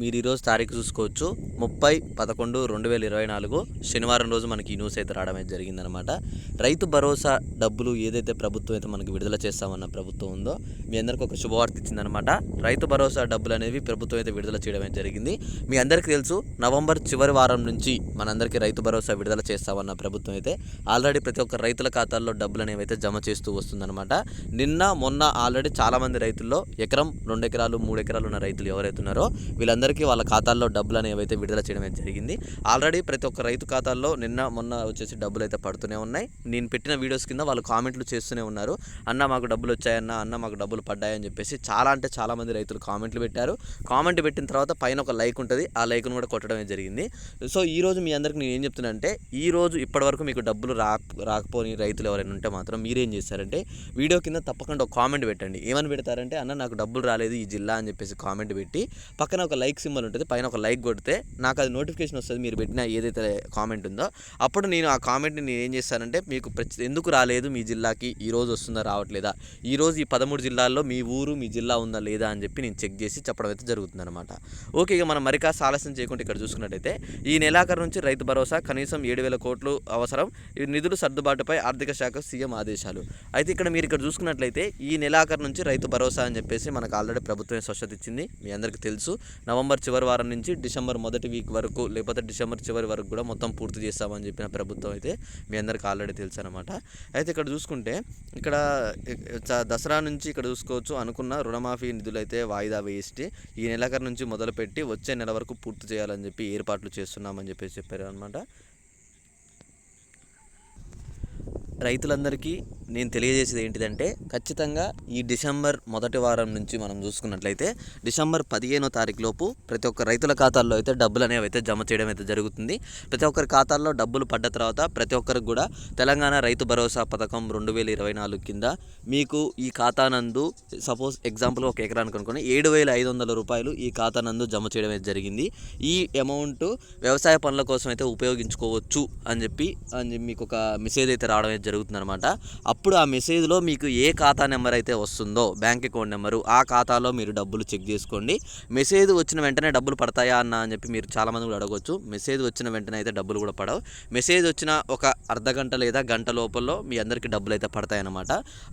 మీరు ఈరోజు తారీఖు చూసుకోవచ్చు. ముప్పై పదకొండు రెండు వేల ఇరవై నాలుగు శనివారం రోజు మనకి ఈ న్యూస్ అయితే రావడం అయితే జరిగిందనమాట రైతు భరోసా డబ్బులు ఏదైతే ప్రభుత్వం అయితే మనకి విడుదల చేస్తామన్న ప్రభుత్వం ఉందో మీ అందరికీ ఒక శుభవార్త ఇచ్చిందనమాట రైతు భరోసా డబ్బులు అనేవి ప్రభుత్వం అయితే విడుదల చేయడం అయితే జరిగింది. మీ అందరికీ తెలుసు నవంబర్ చివరి వారం నుంచి మనందరికీ రైతు భరోసా విడుదల చేస్తామన్న ప్రభుత్వం అయితే ఆల్రెడీ ప్రతి ఒక్క రైతుల ఖాతాల్లో డబ్బులు అనేవి అయితే జమ చేస్తూ వస్తుందన్నమాట. నిన్న మొన్న ఆల్రెడీ చాలామంది రైతుల్లో ఎకరం రెండు ఎకరాలు మూడు ఎకరాలు ఉన్న రైతులు ఎవరైతే ఉన్నారో అందరికీ వాళ్ళ ఖాతాల్లో డబ్బులు అనేవి అయితే విడుదల చేయడం జరిగింది. ఆల్రెడీ ప్రతి ఒక్క రైతు ఖాతాల్లో నిన్న మొన్న వచ్చేసి డబ్బులు అయితే పడుతూనే ఉన్నాయి. నేను పెట్టిన వీడియోస్ కింద వాళ్ళు కామెంట్లు చేస్తూనే ఉన్నారు. అన్న మాకు డబ్బులు వచ్చాయన్న అన్న మాకు డబ్బులు పడ్డాయని చెప్పేసి చాలా అంటే చాలా మంది రైతులు కామెంట్లు పెట్టారు. కామెంట్ పెట్టిన తర్వాత పైన ఒక లైక్ ఉంటుంది. ఆ లైక్ను కూడా కొట్టడం జరిగింది. సో ఈ రోజు మీ అందరికి నేను ఏం చెప్తున్నా అంటే ఈ రోజు ఇప్పటివరకు మీకు డబ్బులు రా రాకపోని రైతులు ఎవరైనా ఉంటే మాత్రం మీరేం చేస్తారంటే వీడియో కింద తప్పకుండా ఒక కామెంట్ పెట్టండి. ఏమని పెడతారంటే అన్న నాకు డబ్బులు రాలేదు ఈ జిల్లా అని చెప్పేసి కామెంట్ పెట్టి పక్కన ఒక లైక్ సింబల్ ఉంటుంది పైన ఒక లైక్ కొడితే నాకు అది నోటిఫికేషన్ వస్తుంది మీరు పెట్టిన ఏదైతే కామెంట్ ఉందో. అప్పుడు నేను ఆ కామెంట్ని నేను ఏం చేస్తానంటే మీకు ప్రతి ఎందుకు రాలేదు మీ జిల్లాకి? ఈ రోజు వస్తుందా రావట్లేదా? ఈ రోజు ఈ పదమూడు జిల్లాల్లో మీ ఊరు మీ జిల్లా ఉందా లేదా అని చెప్పి నేను చెక్ చేసి చెప్పడం అయితే జరుగుతుంది అనమాట ఓకే ఇక మనం మరి కాస్త ఆలస్యం చేయకుండా ఇక్కడ చూసుకున్నట్టయితే ఈ నెలాఖరు నుంచి రైతు భరోసా కనీసం ఏడు వేల కోట్లు అవసరం. ఈ నిధులు సర్దుబాటుపై ఆర్థిక శాఖ సీఎం ఆదేశాలు. అయితే ఇక్కడ మీరు ఇక్కడ చూసుకున్నట్లయితే ఈ నెలాఖరు నుంచి రైతు భరోసా అని చెప్పేసి మనకు ఆల్రెడీ ప్రభుత్వమే స్వచ్ఛత ఇచ్చింది. మీ అందరికీ తెలుసు. నవంబర్ నవంబర్ చివరి వారం నుంచి డిసెంబర్ మొదటి వీక్ వరకు లేకపోతే డిసెంబర్ చివరి వరకు కూడా మొత్తం పూర్తి చేస్తామని చెప్పిన ప్రభుత్వం అయితే మీ అందరికీ ఆల్రెడీ తెలుసు అనమాట అయితే ఇక్కడ చూసుకుంటే ఇక్కడ దసరా నుంచి ఇక్కడ చూసుకోవచ్చు అనుకున్న రుణమాఫీ నిధులు అయితే వాయిదా వేయిస్తే ఈ నెలాఖరు నుంచి మొదలుపెట్టి వచ్చే నెల వరకు పూర్తి చేయాలని చెప్పి ఏర్పాట్లు చేస్తున్నామని చెప్పేసి చెప్పారు అనమాట రైతులందరికీ నేను తెలియజేసేది ఏంటిదంటే ఖచ్చితంగా ఈ డిసెంబర్ మొదటి వారం నుంచి మనం చూసుకున్నట్లయితే డిసెంబర్ పదిహేనో తారీఖు లోపు ప్రతి ఒక్క రైతుల ఖాతాల్లో అయితే డబ్బులు అనేవి అయితే జమ చేయడం అయితే జరుగుతుంది. ప్రతి ఒక్కరి ఖాతాల్లో డబ్బులు పడ్డ తర్వాత ప్రతి ఒక్కరికి కూడా తెలంగాణ రైతు భరోసా పథకం రెండు వేల ఇరవై నాలుగు కింద మీకు ఈ ఖాతా నందు సపోజ్ ఎగ్జాంపుల్ ఒక ఎకరానికి అనుకోండి ఏడు వేల ఐదు వందల రూపాయలు ఈ ఖాతా నందు జమ చేయడం అయితే జరిగింది. ఈ అమౌంట్ వ్యవసాయ పనుల కోసం అయితే ఉపయోగించుకోవచ్చు అని చెప్పి అని మీకు ఒక మెసేజ్ అయితే రావడం అయితే జరుగుతుందన్నమాట. అప్పుడు ఆ మెసేజ్లో మీకు ఏ ఖాతా నెంబర్ అయితే వస్తుందో బ్యాంక్ అకౌంట్ నెంబరు ఆ ఖాతాలో మీరు డబ్బులు చెక్ చేసుకోండి. మెసేజ్ వచ్చిన వెంటనే డబ్బులు పడతాయా అన్న అని చెప్పి మీరు చాలామంది కూడా అడగవచ్చు మెసేజ్ వచ్చిన వెంటనే అయితే డబ్బులు కూడా పడవు. మెసేజ్ వచ్చిన ఒక అర్ధ గంట లేదా గంట లోపల మీ అందరికీ డబ్బులు అయితే పడతాయి అనమాట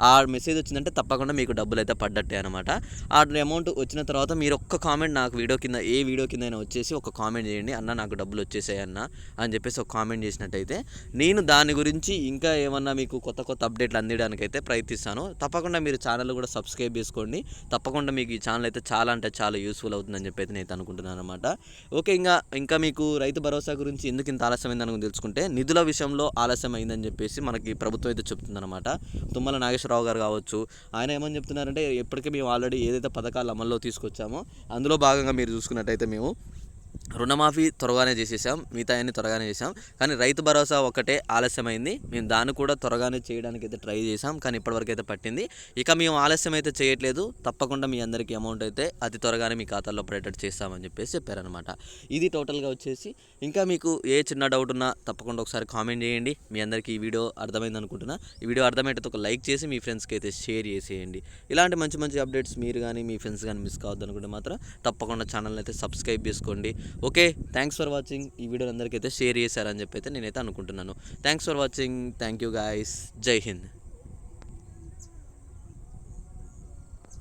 ఆ మెసేజ్ వచ్చిందంటే తప్పకుండా మీకు డబ్బులు అయితే పడ్డట్టే అనమాట ఆ అమౌంట్ వచ్చిన తర్వాత మీరు ఒక్క కామెంట్ నాకు వీడియో కింద ఏ వీడియో కింద అయినా వచ్చేసి ఒక కామెంట్ చేయండి. అన్న నాకు డబ్బులు వచ్చేసాయి అన్న అని చెప్పేసి ఒక కామెంట్ చేసినట్టయితే నేను దాని గురించి ఇంకా ఏమన్నా మీకు కొత్త కొత్త అప్డేట్లు అందించడానికి అయితే ప్రయత్నిస్తాను. తప్పకుండా మీరు ఛానల్ కూడా సబ్స్క్రైబ్ చేసుకోండి. తప్పకుండా మీకు ఈ ఛానల్ అయితే చాలా అంటే చాలా యూస్ఫుల్ అవుతుందని చెప్పి అయితే నేను అనుకుంటున్నాను అనమాట ఓకే ఇంకా ఇంకా మీకు రైతు భరోసా గురించి ఎందుకు ఇంత ఆలస్యమైందని తెలుసుకుంటే నిధుల విషయంలో ఆలస్యం అయిందని చెప్పేసి మనకి ప్రభుత్వం అయితే చెప్తుందన్నమాట. తుమ్మల నాగేశ్వరరావు గారు కావచ్చు ఆయన ఏమని చెప్తున్నారంటే ఇప్పటికే మేము ఆల్రెడీ ఏదైతే పథకాలు అమల్లో తీసుకొచ్చామో అందులో భాగంగా మీరు చూసుకున్నట్టయితే మేము రుణమాఫీ త్వరగానే చేసేసాం మిగతా అన్ని త్వరగానే చేసాం. కానీ రైతు భరోసా ఒకటే ఆలస్యమైంది. మేము దాన్ని కూడా త్వరగానే చేయడానికి అయితే ట్రై చేసాం కానీ ఇప్పటివరకు అయితే పట్టింది. ఇక మేము ఆలస్యం అయితే చేయట్లేదు. తప్పకుండా మీ అందరికీ అమౌంట్ అయితే అతి త్వరగానే మీ ఖాతాలో పడేటట్టు చేస్తామని చెప్పేసి చెప్పారనమాట ఇది టోటల్గా వచ్చేసి ఇంకా మీకు ఏ చిన్న డౌట్ ఉన్నా తప్పకుండా ఒకసారి కామెంట్ చేయండి. మీ అందరికీ ఈ వీడియో అర్థమైంది అనుకుంటున్నా. ఈ వీడియో అర్థమైతే ఒక లైక్ చేసి మీ ఫ్రెండ్స్కి అయితే షేర్ చేసేయండి. ఇలాంటి మంచి మంచి అప్డేట్స్ మీరు కానీ మీ ఫ్రెండ్స్ కానీ మిస్ కావద్దు అనుకుంటే మాత్రం తప్పకుండా ఛానల్ని అయితే సబ్స్క్రైబ్ చేసుకోండి. ఓకే థ్యాంక్స్ ఫర్ వాచింగ్ ఈ వీడియో అందరికైతే అయితే షేర్ చేశారని చెప్పి అయితే నేనైతే అనుకుంటున్నాను. Thanks for watching thank you guys జై హింద్.